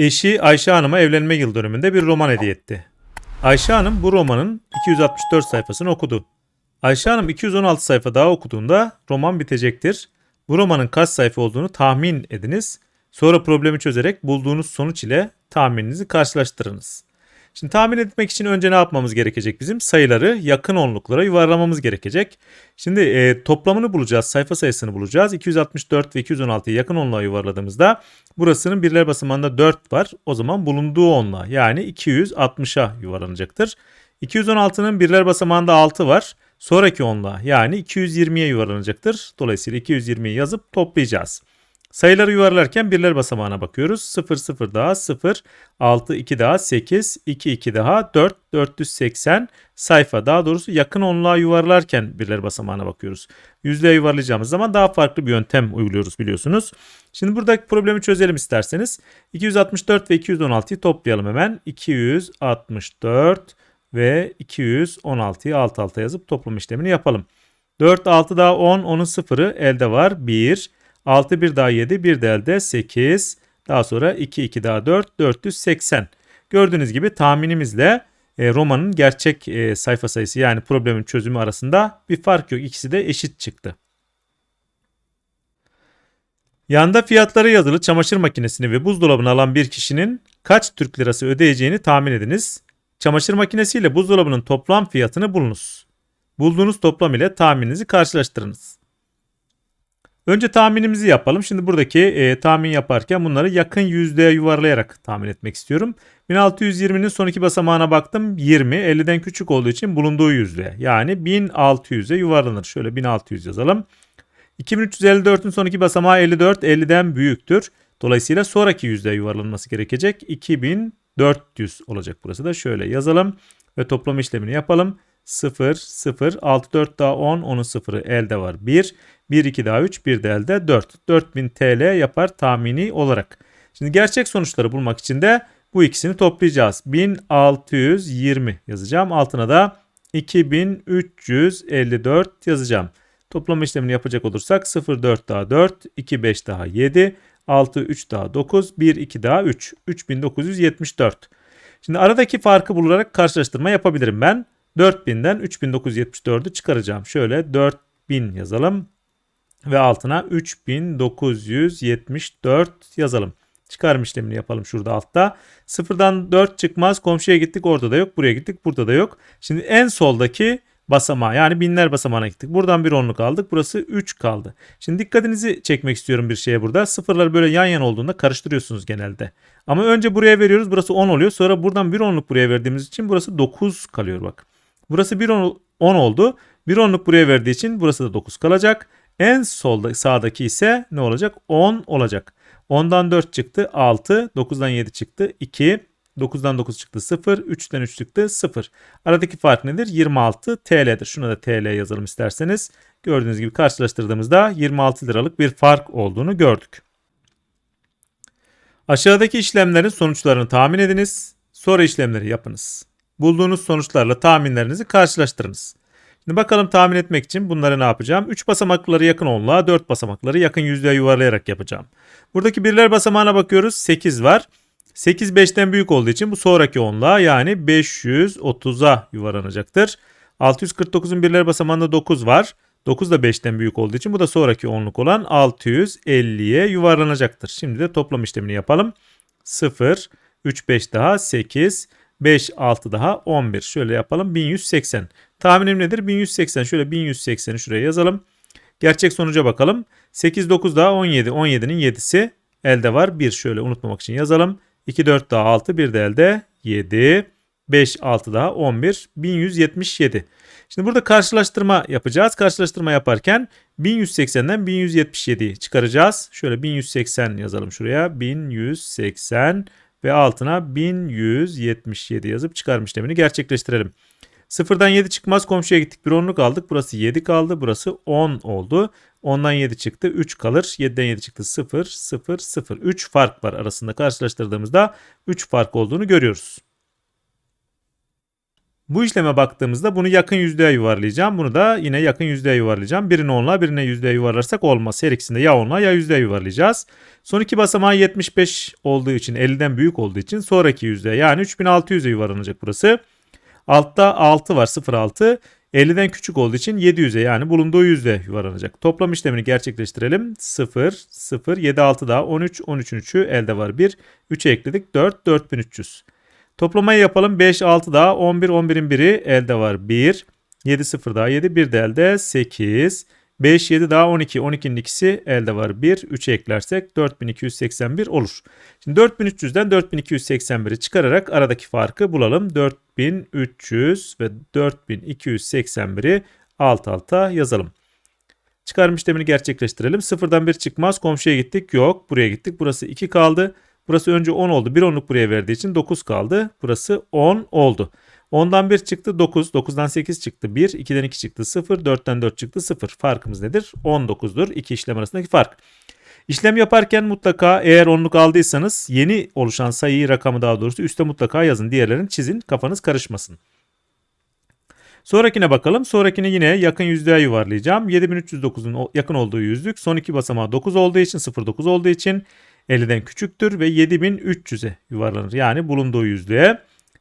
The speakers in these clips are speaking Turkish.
Eşi Ayşe Hanım'a evlenme yıl dönümünde bir roman hediye etti. Ayşe Hanım bu romanın 264 sayfasını okudu. Ayşe Hanım 216 sayfa daha okuduğunda roman bitecektir. Bu romanın kaç sayfa olduğunu tahmin ediniz. Sonra problemi çözerek bulduğunuz sonuç ile tahmininizi karşılaştırınız. Şimdi tahmin etmek için önce ne yapmamız gerekecek bizim? Sayıları yakın onluklara yuvarlamamız gerekecek. Şimdi e, toplamını bulacağız, sayfa sayısını bulacağız. 264 ve 216'yı yakın onluğa yuvarladığımızda burasının birler basamağında 4 var. O zaman bulunduğu onluğa yani 260'a yuvarlanacaktır. 216'nın birler basamağında 6 var. Sonraki onluğa yani 220'ye yuvarlanacaktır. Dolayısıyla 220'yi yazıp toplayacağız. Sayıları yuvarlarken birler basamağına bakıyoruz. 0 0 daha 0, 6 2 daha 8, 2 2 daha 4, 480 sayfa. Daha doğrusu yakın onluğa yuvarlarken birler basamağına bakıyoruz. Yüzlüğe yuvarlayacağımız zaman daha farklı bir yöntem uyguluyoruz biliyorsunuz. Şimdi buradaki problemi çözelim isterseniz. 264 ve 216'yı toplayalım hemen. 264 ve 216'yı alt alta yazıp toplam işlemini yapalım. 4 6 daha 10, 10'un sıfırı elde var 1. 6 bir daha 7 bir de elde 8. Daha sonra 2 2 daha 4 480. Gördüğünüz gibi tahminimizle e, romanın gerçek e, sayfa sayısı yani problemin çözümü arasında bir fark yok. İkisi de eşit çıktı. Yanda fiyatları yazılı çamaşır makinesini ve buzdolabını alan bir kişinin kaç Türk lirası ödeyeceğini tahmin ediniz. Çamaşır makinesiyle buzdolabının toplam fiyatını bulunuz. Bulduğunuz toplam ile tahmininizi karşılaştırınız. Önce tahminimizi yapalım. Şimdi buradaki e, tahmin yaparken bunları yakın yüzdeye yuvarlayarak tahmin etmek istiyorum. 1620'nin son iki basamağına baktım. 20. 50'den küçük olduğu için bulunduğu yüzde. Yani 1600'e yuvarlanır. Şöyle 1600 yazalım. 2354'ün son iki basamağı 54. 50'den büyüktür. Dolayısıyla sonraki yüzdeye yuvarlanması gerekecek. 2400 olacak burası da. Şöyle yazalım ve toplam işlemini yapalım. 0, 0, 6, 4 daha 10, 10'un sıfırı elde var 1. 1, 2 daha 3, 1 de elde 4. 4000 TL yapar tahmini olarak. Şimdi gerçek sonuçları bulmak için de bu ikisini toplayacağız. 1620 yazacağım. Altına da 2354 yazacağım. Toplam işlemini yapacak olursak 0, 4 daha 4, 2, 5 daha 7, 6, 3 daha 9, 1, 2 daha 3. 3974. Şimdi aradaki farkı bularak karşılaştırma yapabilirim ben. 4000'den 3974'ü çıkaracağım. Şöyle 4000 yazalım ve altına 3974 yazalım. Çıkarım işlemini yapalım şurada altta. Sıfırdan 4 çıkmaz. Komşuya gittik orada da yok. Buraya gittik burada da yok. Şimdi en soldaki basamağa yani binler basamağına gittik. Buradan bir onluk aldık. Burası 3 kaldı. Şimdi dikkatinizi çekmek istiyorum bir şeye burada. Sıfırlar böyle yan yana olduğunda karıştırıyorsunuz genelde. Ama önce buraya veriyoruz. Burası 10 oluyor. Sonra buradan bir onluk buraya verdiğimiz için burası 9 kalıyor bak. Burası 1 10 oldu. 1 onluk buraya verdiği için burası da 9 kalacak. En solda sağdaki ise ne olacak? 10 olacak. 10'dan 4 çıktı 6. 9'dan 7 çıktı 2. 9'dan 9 çıktı 0. 3'ten 3 çıktı 0. Aradaki fark nedir? 26 TL'dir. Şuna da TL yazalım isterseniz. Gördüğünüz gibi karşılaştırdığımızda 26 liralık bir fark olduğunu gördük. Aşağıdaki işlemlerin sonuçlarını tahmin ediniz. Sonra işlemleri yapınız. Bulduğunuz sonuçlarla tahminlerinizi karşılaştırınız. Şimdi bakalım tahmin etmek için bunları ne yapacağım? 3 basamakları yakın onluğa, 4 basamakları yakın yüzlüğe yuvarlayarak yapacağım. Buradaki birler basamağına bakıyoruz. 8 var. 8 5'ten büyük olduğu için bu sonraki onluğa yani 530'a yuvarlanacaktır. 649'un birler basamağında 9 var. 9 da 5'ten büyük olduğu için bu da sonraki onluk olan 650'ye yuvarlanacaktır. Şimdi de toplam işlemini yapalım. 0, 3, 5 daha 8, 5, 6 daha 11. Şöyle yapalım 1180. Tahminim nedir? 1180. Şöyle 1180'i şuraya yazalım. Gerçek sonuca bakalım. 8, 9 daha 17. 17'nin 7'si elde var. 1 şöyle unutmamak için yazalım. 2, 4 daha 6. 1 de elde 7. 5, 6 daha 11. 1177. Şimdi burada karşılaştırma yapacağız. Karşılaştırma yaparken 1180'den 1177'yi çıkaracağız. Şöyle 1180 yazalım şuraya. 1180 ve altına 1177 yazıp çıkarım işlemini gerçekleştirelim. Sıfırdan 7 çıkmaz komşuya gittik bir onluk aldık. Burası 7 kaldı. Burası 10 oldu. 10'dan 7 çıktı 3 kalır. 7'den 7 çıktı 0 0 0. 3 fark var arasında karşılaştırdığımızda 3 fark olduğunu görüyoruz. Bu işleme baktığımızda bunu yakın yüzdeye yuvarlayacağım. Bunu da yine yakın yüzdeye yuvarlayacağım. Birini onla birine yüzdeye yuvarlarsak olmaz. Her ikisinde ya onla ya yüzdeye yuvarlayacağız. Son iki basamağı 75 olduğu için 50'den büyük olduğu için sonraki yüzdeye yani 3600'e yuvarlanacak burası. Altta 6 var 06. 50'den küçük olduğu için 700'e yani bulunduğu yüzde yuvarlanacak. Toplam işlemini gerçekleştirelim. 0, 0, 7, 6 daha 13, 13'ün 3'ü elde var 1. 3'e ekledik 4, 4300. Toplamayı yapalım. 5, 6 daha 11, 11'in biri elde var 1. 7, 0 daha 7, 1 de elde 8. 5, 7 daha 12. 12'nin ikisi elde var 1. 3'e eklersek 4281 olur. Şimdi 4300'den 4281'i çıkararak aradaki farkı bulalım. 4300 ve 4281'i alt alta yazalım. Çıkarım işlemini gerçekleştirelim. Sıfırdan 1 çıkmaz. Komşuya gittik. Yok. Buraya gittik. Burası 2 kaldı. Burası önce 10 oldu. 1 onluk buraya verdiği için 9 kaldı. Burası 10 oldu. 10'dan 1 çıktı 9. 9'dan 8 çıktı 1. 2'den 2 çıktı 0. 4'ten 4 çıktı 0. Farkımız nedir? 19'dur. İki işlem arasındaki fark. İşlem yaparken mutlaka eğer onluk aldıysanız yeni oluşan sayıyı rakamı daha doğrusu üste mutlaka yazın. Diğerlerini çizin kafanız karışmasın. Sonrakine bakalım. Sonrakini yine yakın yüzdeye yuvarlayacağım. 7309'un yakın olduğu yüzlük. Son iki basamağı 9 olduğu için 09 olduğu için 50'den küçüktür ve 7300'e yuvarlanır. Yani bulunduğu yüzlüğe.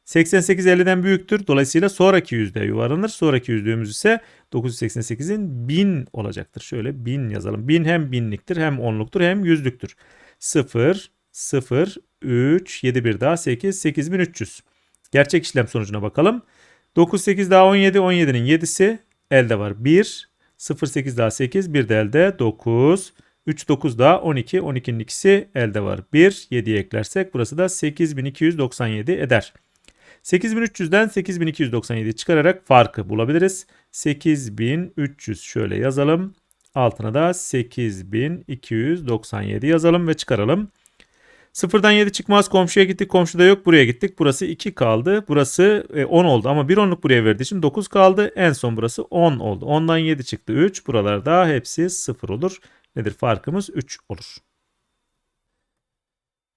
88 50'den büyüktür. Dolayısıyla sonraki yüzlüğe yuvarlanır. Sonraki yüzlüğümüz ise 988'in 1000 olacaktır. Şöyle 1000 yazalım. 1000 hem binliktir hem onluktur hem yüzlüktür. 0 0 3 7 bir daha 8 8300. Gerçek işlem sonucuna bakalım. 9 8 daha 17 17'nin 7'si elde var. 1 0 8 daha 8 bir de elde 9 3 9 daha 12 12'nin ikisi elde var. 1 7'yi eklersek burası da 8297 eder. 8300'den 8297 çıkararak farkı bulabiliriz. 8300 şöyle yazalım. Altına da 8297 yazalım ve çıkaralım. Sıfırdan 7 çıkmaz komşuya gittik komşuda yok buraya gittik. Burası 2 kaldı. Burası 10 e, oldu ama bir onluk buraya verdiği için 9 kaldı. En son burası 10 oldu. 10'dan 7 çıktı 3. Buralarda hepsi 0 olur. Nedir farkımız 3 olur.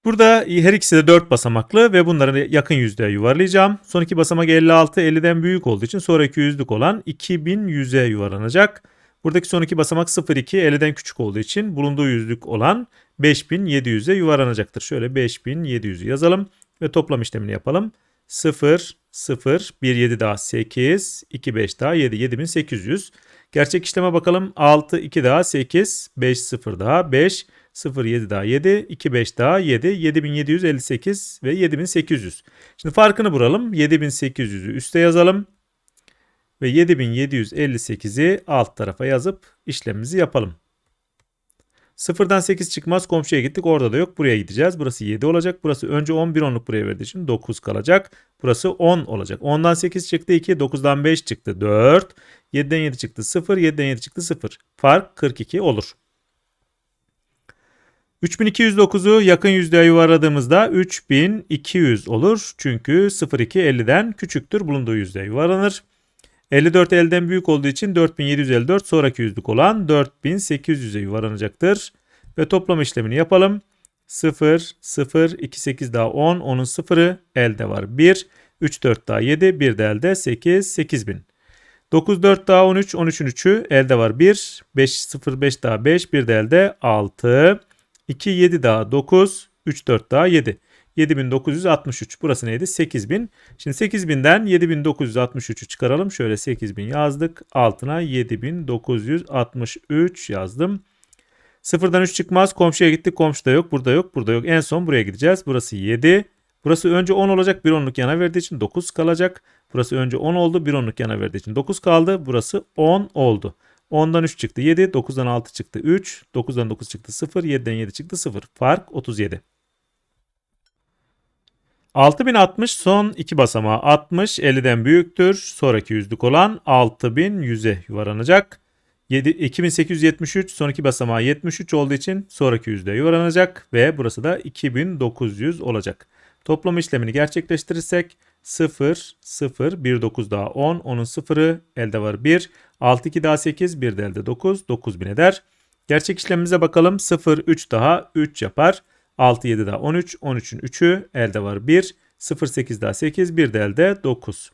Burada her ikisi de 4 basamaklı ve bunları yakın yüzdeye yuvarlayacağım. Son iki basamak 56, 50'den büyük olduğu için sonraki yüzlük olan 2100'e yuvarlanacak. Buradaki son iki basamak 02, 50'den küçük olduğu için bulunduğu yüzlük olan 5700'e yuvarlanacaktır. Şöyle 5700'ü yazalım ve toplam işlemini yapalım. 0, 0, 1, 7 daha 8, 2, 5 daha 7, 7800. Gerçek işleme bakalım. 6, 2 daha 8, 5, 0 daha 5, 0 7 daha 7, 2 5 daha 7, 7758 ve 7800. Şimdi farkını bulalım. 7800'ü üste yazalım. Ve 7758'i alt tarafa yazıp işlemimizi yapalım. Sıfırdan 8 çıkmaz komşuya gittik orada da yok buraya gideceğiz. Burası 7 olacak. Burası önce 11 onluk buraya verdiği için 9 kalacak. Burası 10 olacak. 10'dan 8 çıktı 2, 9'dan 5 çıktı 4, 7'den 7 çıktı 0, 7'den 7 çıktı 0. Fark 42 olur. 3209'u yakın yüzdeye yuvarladığımızda 3200 olur. Çünkü 02 50'den küçüktür. Bulunduğu yüzdeye yuvarlanır. 54 elden büyük olduğu için 4754 sonraki yüzlük olan 4800'e yuvarlanacaktır. Ve toplam işlemini yapalım. 0, 0, 2, 8 daha 10, 10'un 0'ı elde var 1, 3, 4 daha 7, 1 de elde 8, 8000. 9, 4 daha 13, 13'ün 3'ü elde var 1, 5, 0, 5 daha 5, 1 de elde 6, 2, 7 daha 9, 3, 4 daha 7. 7963. Burası neydi? 8000. Şimdi 8000'den 7963'ü çıkaralım. Şöyle 8000 yazdık. Altına 7963 yazdım. Sıfırdan 3 çıkmaz. Komşuya gittik. Komşuda yok. Burada yok. Burada yok. En son buraya gideceğiz. Burası 7. Burası önce 10 olacak. Bir onluk yana verdiği için 9 kalacak. Burası önce 10 oldu. Bir onluk yana verdiği için 9 kaldı. Burası 10 oldu. 10'dan 3 çıktı 7, 9'dan 6 çıktı 3, 9'dan 9 çıktı 0, 7'den 7 çıktı 0. Fark 37. 6060 son iki basamağı 60 50'den büyüktür. Sonraki yüzlük olan 6100'e yuvarlanacak. 7, 2873 son iki basamağı 73 olduğu için sonraki yüzlüğe yuvarlanacak ve burası da 2900 olacak. Toplam işlemini gerçekleştirirsek 0, 0, 1, 9 daha 10, 10'un 0'ı elde var 1, 6, 2 daha 8, 1 de elde 9, 9000 eder. Gerçek işlemimize bakalım 0, 3 daha 3 yapar. 6, 7 daha 13, 13'ün 3'ü elde var 1, 0, 8 daha 8, 1 de elde 9.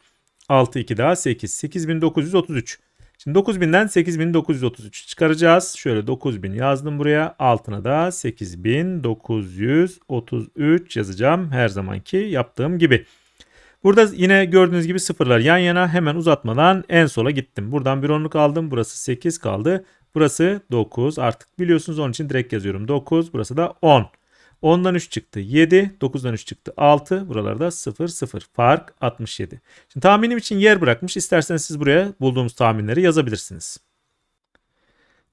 6 2 daha 8. 8933. Şimdi 9000'den 8933 çıkaracağız. Şöyle 9000 yazdım buraya. Altına da 8933 yazacağım. Her zamanki yaptığım gibi. Burada yine gördüğünüz gibi sıfırlar yan yana hemen uzatmadan en sola gittim. Buradan bir onluk aldım. Burası 8 kaldı. Burası 9 artık biliyorsunuz onun için direkt yazıyorum. 9 burası da 10. 10'dan 3 çıktı 7. 9'dan 3 çıktı 6. Buralarda 0 0 fark 67. Şimdi tahminim için yer bırakmış. İsterseniz siz buraya bulduğumuz tahminleri yazabilirsiniz.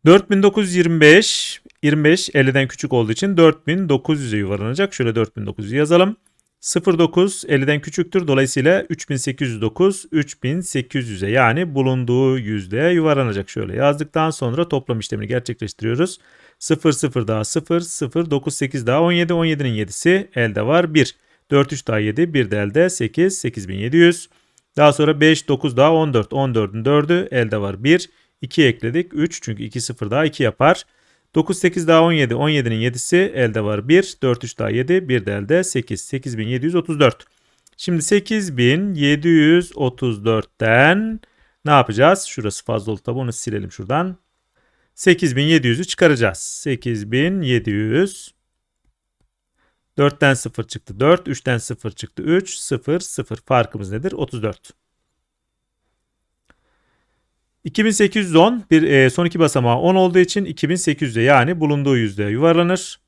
4925 25 50'den küçük olduğu için 4900'e yuvarlanacak. Şöyle 4900 yazalım. 09 50'den küçüktür. Dolayısıyla 3809 3800'e yani bulunduğu yüzdeye yuvarlanacak. Şöyle yazdıktan sonra toplam işlemini gerçekleştiriyoruz. 0 0 daha 0 0 9 8 daha 17 17'nin 7'si elde var 1. 4 3 daha 7 1 de elde 8 8700. Daha sonra 5 9 daha 14 14'ün 4'ü elde var 1. 2 ekledik 3 çünkü 2 0 daha 2 yapar. 9 8 daha 17 17'nin 7'si elde var 1. 4 3 daha 7 1 de elde 8 8734. Şimdi 8734'ten ne yapacağız? Şurası fazla oldu tabi onu silelim şuradan. 8700'ü çıkaracağız. 8700 4'ten 0 çıktı 4, 3'ten 0 çıktı 3, 0, 0. Farkımız nedir? 34. 2810 bir e, son iki basamağı 10 olduğu için 2800'e yani bulunduğu yüzdeye yuvarlanır.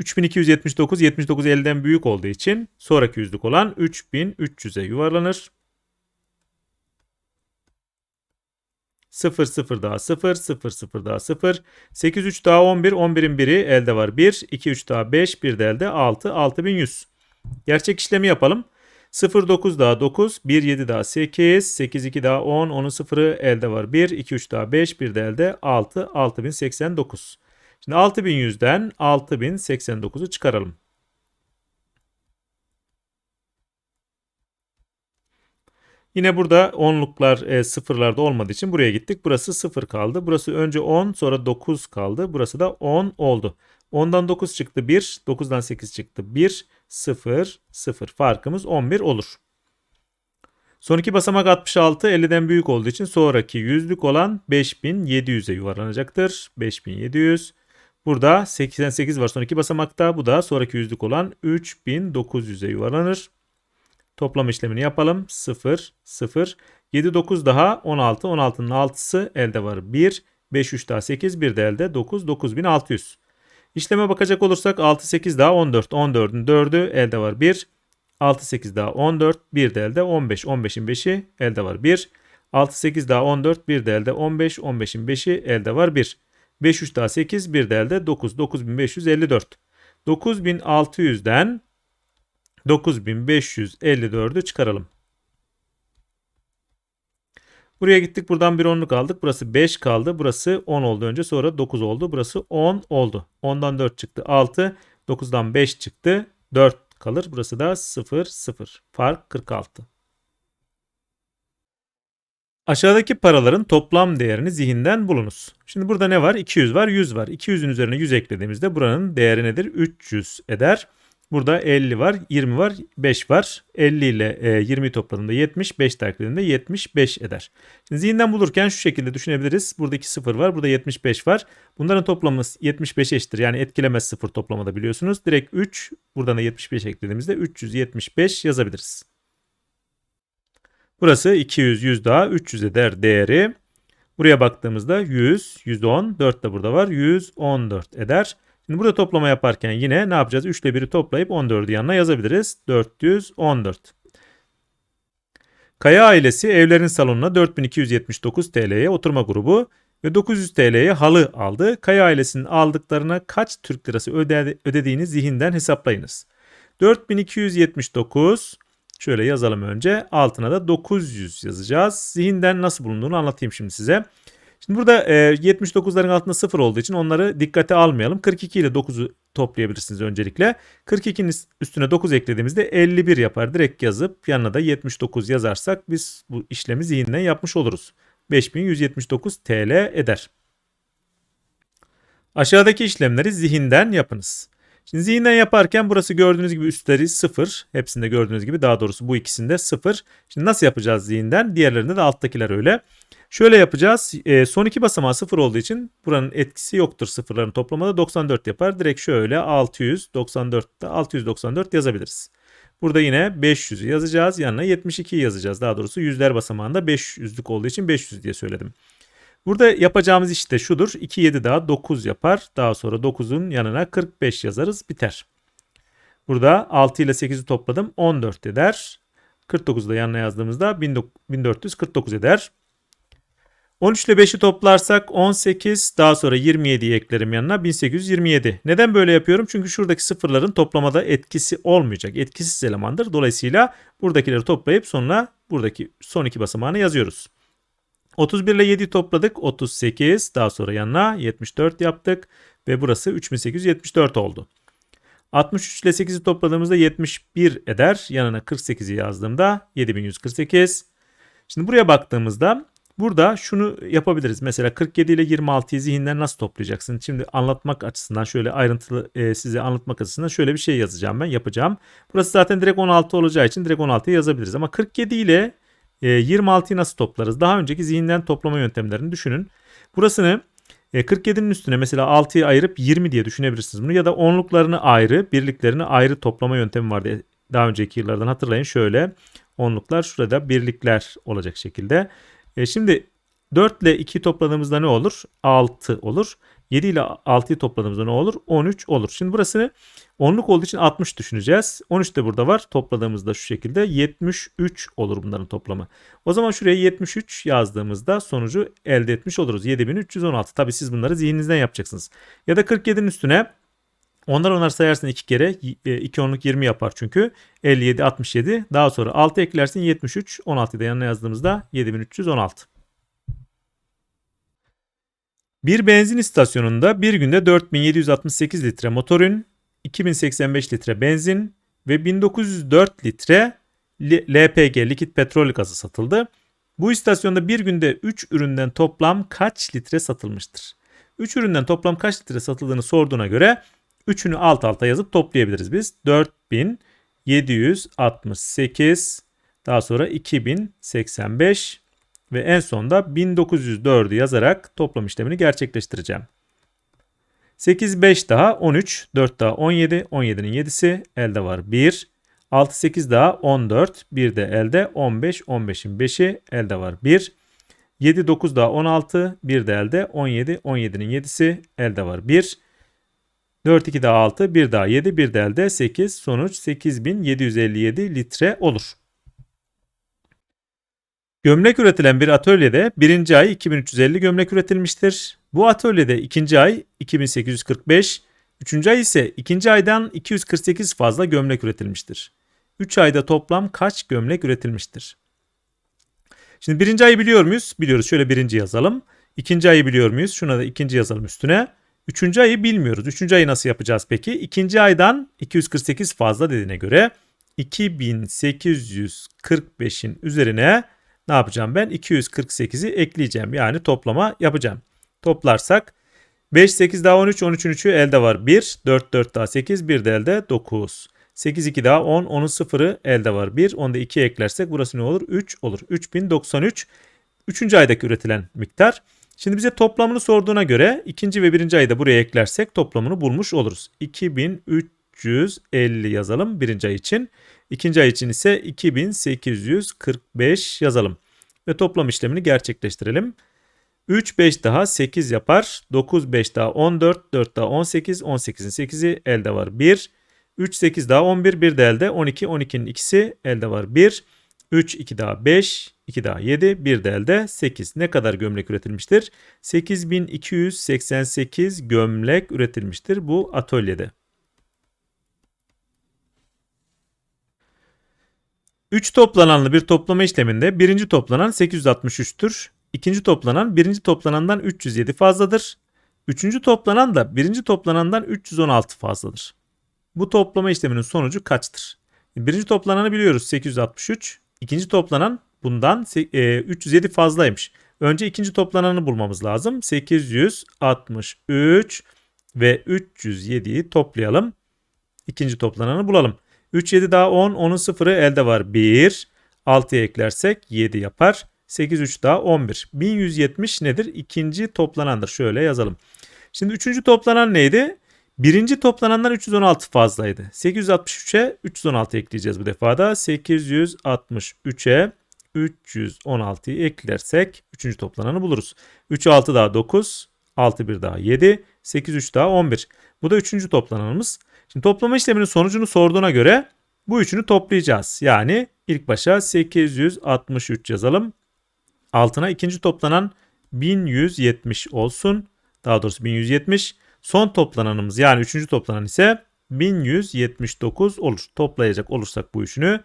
3279 79 elden büyük olduğu için sonraki yüzlük olan 3300'e yuvarlanır. 0 0 daha 0 0 0 daha 0 8 3 daha 11 11'in biri elde var 1 2 3 daha 5 1 de elde 6 6100. Gerçek işlemi yapalım. 0 9 daha 9 1 7 daha 8 8 2 daha 10 10'un 0'ı elde var 1 2 3 daha 5 1 de elde 6 6089. Şimdi 6100'den 6089'u çıkaralım. Yine burada onluklar e, sıfırlarda olmadığı için buraya gittik. Burası sıfır kaldı. Burası önce 10 sonra 9 kaldı. Burası da 10 oldu. 10'dan 9 çıktı 1. 9'dan 8 çıktı 1. 0 0 farkımız 11 olur. Son iki basamak 66 50'den büyük olduğu için sonraki yüzlük olan 5700'e yuvarlanacaktır. 5700. Burada 88 var son iki basamakta. Bu da sonraki yüzlük olan 3900'e yuvarlanır. Toplam işlemini yapalım. 0, 0. 7, 9 daha 16. 16'nın 6'sı elde var. 1, 5, 3 daha 8. 1 de elde 9. 9600. İşleme bakacak olursak 6, 8 daha 14. 14'ün 4'ü elde var 1. 6, 8 daha 14. 1 de elde 15. 15'in 5'i elde var 1. 6, 8 daha 14. 1 de elde 15. 15'in 5'i elde var 1. 5, 3 daha 8. 1 de elde 9. 9554. 9600'den 9554'ü çıkaralım. Buraya gittik. Buradan bir onluk aldık. Burası 5 kaldı. Burası 10 oldu önce. Sonra 9 oldu. Burası 10 oldu. 10'dan 4 çıktı. 6. 9'dan 5 çıktı. 4 kalır. Burası da 0 0. Fark 46. Aşağıdaki paraların toplam değerini zihinden bulunuz. Şimdi burada ne var? 200 var, 100 var. 200'ün üzerine 100 eklediğimizde buranın değeri nedir? 300 eder. Burada 50 var, 20 var, 5 var. 50 ile e, 20 topladığında 70, 5 de 75 eder. Şimdi zihinden bulurken şu şekilde düşünebiliriz. Burada 2 sıfır var, burada 75 var. Bunların toplamı 75 eşittir. Yani etkilemez sıfır toplamada biliyorsunuz. Direkt 3, buradan da 75 eklediğimizde 375 yazabiliriz. Burası 200, 100 daha 300 eder değeri. Buraya baktığımızda 100, 110, 4 de burada var. 114 eder. Şimdi burada toplama yaparken yine ne yapacağız? 3 ile 1'i toplayıp 14'ü yanına yazabiliriz. 414. Kaya ailesi evlerin salonuna 4279 TL'ye oturma grubu ve 900 TL'ye halı aldı. Kaya ailesinin aldıklarına kaç Türk lirası öde ödediğini zihinden hesaplayınız. 4279 şöyle yazalım önce altına da 900 yazacağız. Zihinden nasıl bulunduğunu anlatayım şimdi size. Şimdi burada e, 79'ların altında 0 olduğu için onları dikkate almayalım. 42 ile 9'u toplayabilirsiniz öncelikle. 42'nin üstüne 9 eklediğimizde 51 yapar. Direkt yazıp yanına da 79 yazarsak biz bu işlemi zihinden yapmış oluruz. 5179 TL eder. Aşağıdaki işlemleri zihinden yapınız. Şimdi zihinden yaparken burası gördüğünüz gibi üstleri 0. Hepsinde gördüğünüz gibi daha doğrusu bu ikisinde 0. Şimdi nasıl yapacağız zihinden? Diğerlerinde de alttakiler öyle. Şöyle yapacağız. E, son iki basamağı 0 olduğu için buranın etkisi yoktur sıfırların toplamada 94 yapar. Direkt şöyle 694'te 694 yazabiliriz. Burada yine 500'ü yazacağız. Yanına 72'yi yazacağız. Daha doğrusu yüzler basamağında 500'lük olduğu için 500 diye söyledim. Burada yapacağımız iş de şudur. 2 7 daha 9 yapar. Daha sonra 9'un yanına 45 yazarız. Biter. Burada 6 ile 8'i topladım. 14 eder. 49'u da yanına yazdığımızda 1449 eder. 13 ile 5'i toplarsak 18 daha sonra 27'yi eklerim yanına 1827. Neden böyle yapıyorum? Çünkü şuradaki sıfırların toplamada etkisi olmayacak. Etkisiz elemandır. Dolayısıyla buradakileri toplayıp sonra buradaki son iki basamağını yazıyoruz. 31 ile 7'yi topladık. 38 daha sonra yanına 74 yaptık ve burası 3874 oldu. 63 ile 8'i topladığımızda 71 eder. Yanına 48'i yazdığımda 7148. Şimdi buraya baktığımızda Burada şunu yapabiliriz. Mesela 47 ile 26'yı zihinden nasıl toplayacaksın? Şimdi anlatmak açısından şöyle ayrıntılı e, size anlatmak açısından şöyle bir şey yazacağım ben yapacağım. Burası zaten direkt 16 olacağı için direkt 16'yı yazabiliriz. Ama 47 ile e, 26'yı nasıl toplarız? Daha önceki zihinden toplama yöntemlerini düşünün. Burasını e, 47'nin üstüne mesela 6'yı ayırıp 20 diye düşünebilirsiniz bunu. Ya da onluklarını ayrı, birliklerini ayrı toplama yöntemi vardı. Daha önceki yıllardan hatırlayın şöyle. Onluklar şurada birlikler olacak şekilde. E şimdi 4 ile 2 topladığımızda ne olur? 6 olur. 7 ile 6'yı topladığımızda ne olur? 13 olur. Şimdi burasını onluk olduğu için 60 düşüneceğiz. 13 de burada var. Topladığımızda şu şekilde 73 olur bunların toplamı. O zaman şuraya 73 yazdığımızda sonucu elde etmiş oluruz. 7316. Tabi siz bunları zihninizden yapacaksınız. Ya da 47'nin üstüne onlar onlar sayarsın iki kere. 2 e, onluk 20 yapar çünkü. 57, 67. Daha sonra 6 eklersin 73. 16'da yanına yazdığımızda 7316. Bir benzin istasyonunda bir günde 4768 litre motorin, 2085 litre benzin ve 1904 litre LPG likit petrol gazı satıldı. Bu istasyonda bir günde 3 üründen toplam kaç litre satılmıştır? 3 üründen toplam kaç litre satıldığını sorduğuna göre Üçünü alt alta yazıp toplayabiliriz biz. 4768 daha sonra 2085 ve en sonda 1904'ü yazarak toplam işlemini gerçekleştireceğim. 8 5 daha 13, 4 daha 17, 17'nin 7'si elde var 1. 6 8 daha 14, 1 de elde 15, 15'in 5'i elde var 1. 7 9 daha 16, 1 de elde 17, 17'nin 7'si elde var 1. 4 2 daha 6, 1 daha 7, 1 de elde 8. Sonuç 8757 litre olur. Gömlek üretilen bir atölyede birinci ay 2350 gömlek üretilmiştir. Bu atölyede ikinci ay 2845, üçüncü ay ise ikinci aydan 248 fazla gömlek üretilmiştir. 3 ayda toplam kaç gömlek üretilmiştir? Şimdi birinci ayı biliyor muyuz? Biliyoruz. Şöyle birinci yazalım. İkinci ayı biliyor muyuz? Şuna da ikinci yazalım üstüne. Üçüncü ayı bilmiyoruz. Üçüncü ayı nasıl yapacağız peki? İkinci aydan 248 fazla dediğine göre 2845'in üzerine ne yapacağım ben? 248'i ekleyeceğim. Yani toplama yapacağım. Toplarsak 5, 8 daha 13, 13'ün 3'ü elde var 1, 4, 4 daha 8, 1 de elde 9. 8, 2 daha 10, 10'un 0'ı elde var 1. Onu da 2 eklersek burası ne olur? 3 olur. 3093 3. aydaki üretilen miktar. Şimdi bize toplamını sorduğuna göre ikinci ve birinci ayı da buraya eklersek toplamını bulmuş oluruz. 2350 yazalım birinci ay için. İkinci ay için ise 2845 yazalım. Ve toplam işlemini gerçekleştirelim. 3 5 daha 8 yapar. 9 5 daha 14, 4 daha 18, 18'in 8'i elde var 1. 3 8 daha 11, 1 de elde 12, 12'nin ikisi elde var 1. 3 2 daha 5, 2 daha 7, 1 de elde 8. Ne kadar gömlek üretilmiştir? 8288 gömlek üretilmiştir bu atölyede. 3 toplananlı bir toplama işleminde birinci toplanan 863'tür. İkinci toplanan birinci toplanandan 307 fazladır. Üçüncü toplanan da birinci toplanandan 316 fazladır. Bu toplama işleminin sonucu kaçtır? Birinci toplananı biliyoruz 863. İkinci toplanan bundan 307 e, fazlaymış. Önce ikinci toplananı bulmamız lazım. 863 ve 307'yi toplayalım. ikinci toplananı bulalım. 3, 7 daha 10. 10'un sıfırı elde var 1. 6'ya eklersek 7 yapar. 8, 3 daha 11. 1170 nedir? İkinci toplanandır. Şöyle yazalım. Şimdi üçüncü toplanan neydi? Birinci toplanandan 316 fazlaydı. 863'e 316 ekleyeceğiz bu defada. 863'e 316'yı eklersek 3. toplananı buluruz. 3 6 daha 9, 6 1 daha 7, 8 3 daha 11. Bu da 3. toplananımız. Şimdi toplama işleminin sonucunu sorduğuna göre bu üçünü toplayacağız. Yani ilk başa 863 yazalım. Altına ikinci toplanan 1170 olsun. Daha doğrusu 1170. Son toplananımız yani üçüncü toplanan ise 1179 olur. Toplayacak olursak bu üçünü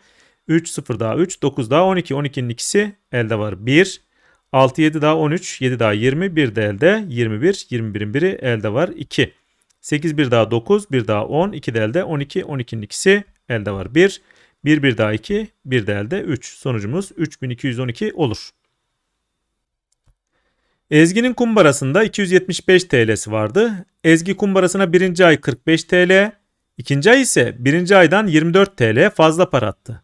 3 0 daha 3 9 daha 12 12'nin ikisi elde var 1 6 7 daha 13 7 daha 20 1 de elde 21 21'in biri elde var 2 8 1 daha 9 1 daha 10 2 de elde 12 12'nin ikisi elde var 1 1 1 daha 2 1 de elde 3 sonucumuz 3212 olur. Ezgi'nin kumbarasında 275 TL'si vardı. Ezgi kumbarasına birinci ay 45 TL, ikinci ay ise birinci aydan 24 TL fazla para attı.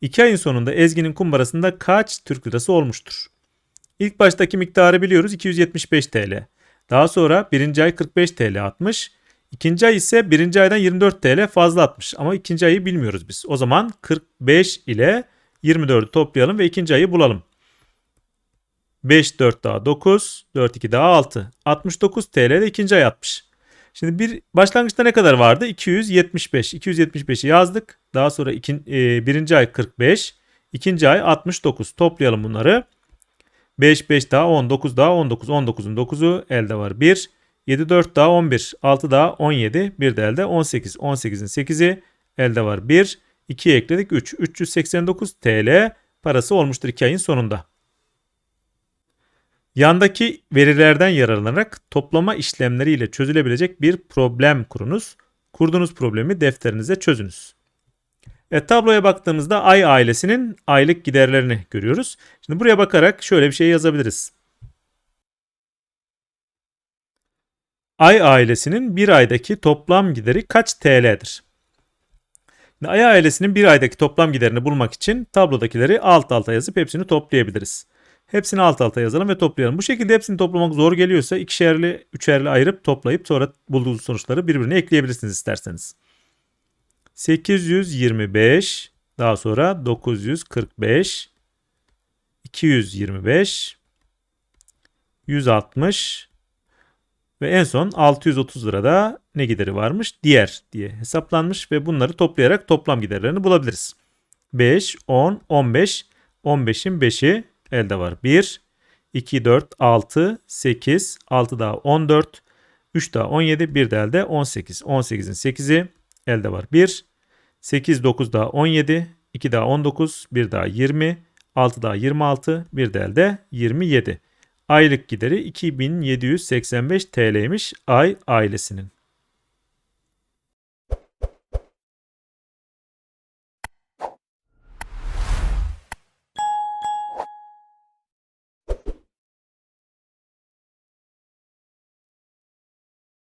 İki ayın sonunda Ezgi'nin kumbarasında kaç Türk lirası olmuştur? İlk baştaki miktarı biliyoruz 275 TL. Daha sonra birinci ay 45 TL atmış. İkinci ay ise birinci aydan 24 TL fazla atmış. Ama ikinci ayı bilmiyoruz biz. O zaman 45 ile 24'ü toplayalım ve ikinci ayı bulalım. 5 4 daha 9, 4 2 daha 6. 69 TL de ikinci ay atmış. Şimdi bir başlangıçta ne kadar vardı? 275. 275'i yazdık. Daha sonra ikin, e, birinci ay 45, ikinci ay 69. Toplayalım bunları. 5 5 daha 10, 9 daha 19. 19'un 9'u elde var 1. 7 4 daha 11, 6 daha 17, 1 de elde 18. 18'in 8'i elde var 1. 2'ye ekledik 3. 389 TL parası olmuştur 2 ayın sonunda. Yandaki verilerden yararlanarak toplama işlemleriyle çözülebilecek bir problem kurunuz. Kurduğunuz problemi defterinize çözünüz. Evet, tabloya baktığımızda Ay ailesinin aylık giderlerini görüyoruz. Şimdi buraya bakarak şöyle bir şey yazabiliriz. Ay ailesinin bir aydaki toplam gideri kaç TL'dir? Ay ailesinin bir aydaki toplam giderini bulmak için tablodakileri alt alta yazıp hepsini toplayabiliriz. Hepsini alt alta yazalım ve toplayalım. Bu şekilde hepsini toplamak zor geliyorsa ikişerli, üçerli ayırıp toplayıp sonra bulduğunuz sonuçları birbirine ekleyebilirsiniz isterseniz. 825 daha sonra 945 225 160 ve en son 630 lirada ne gideri varmış? Diğer diye hesaplanmış ve bunları toplayarak toplam giderlerini bulabiliriz. 5, 10, 15, 15'in 5'i elde var. 1, 2, 4, 6, 8, 6 daha 14, 3 daha 17, 1 de elde 18. 18'in 8'i elde var. 1, 8, 9 daha 17, 2 daha 19, 1 daha 20, 6 daha 26, 1 de elde 27. Aylık gideri 2785 TL'ymiş ay ailesinin.